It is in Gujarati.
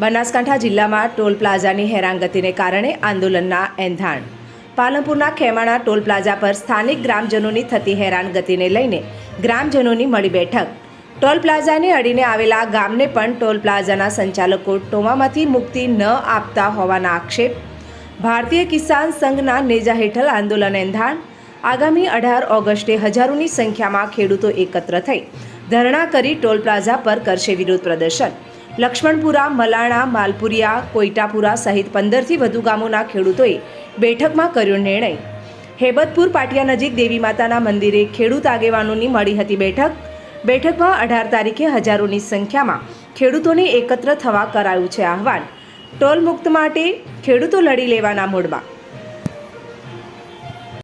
બનાસકાંઠા જિલ્લામાં ટોલ પ્લાઝાની હેરાનગતિને કારણે આંદોલનના એંધાણ. પાલનપુરના ખેમાણા ટોલ પ્લાઝા પર સ્થાનિક ગ્રામજનોની થતી હેરાનગતિને લઈને ગ્રામજનોની મળી બેઠક. ટોલ પ્લાઝાને અડીને આવેલા ગામને પણ ટોલ પ્લાઝાના સંચાલકો ટોમામાંથી મુક્તિ ન આપતા હોવાના આક્ષેપ. ભારતીય કિસાન સંઘના નેજા હેઠળ આંદોલન એંધાણ. આગામી અઢાર ઓગસ્ટે હજારોની સંખ્યામાં ખેડૂતો એકત્ર થઈ ધરણા કરી ટોલ પ્લાઝા પર કરશે વિરોધ પ્રદર્શન. લક્ષ્મણપુરા, મલાણા, માલપુરિયા કોઈટાપુરા સહિત પંદરથી વધુ ગામોના ખેડૂતોએ બેઠકમાં કર્યો નિર્ણય. હેબતપુર પાટિયા નજીક દેવી માતાના મંદિરે ખેડૂત આગેવાનોની મળી હતી બેઠક. બેઠકમાં અઢાર તારીખે હજારોની સંખ્યામાં ખેડૂતોને એકત્ર થવા કરાયું છે આહવાન. ટોલ મુક્ત માટે ખેડૂતો લડી લેવાના મૂડમાં.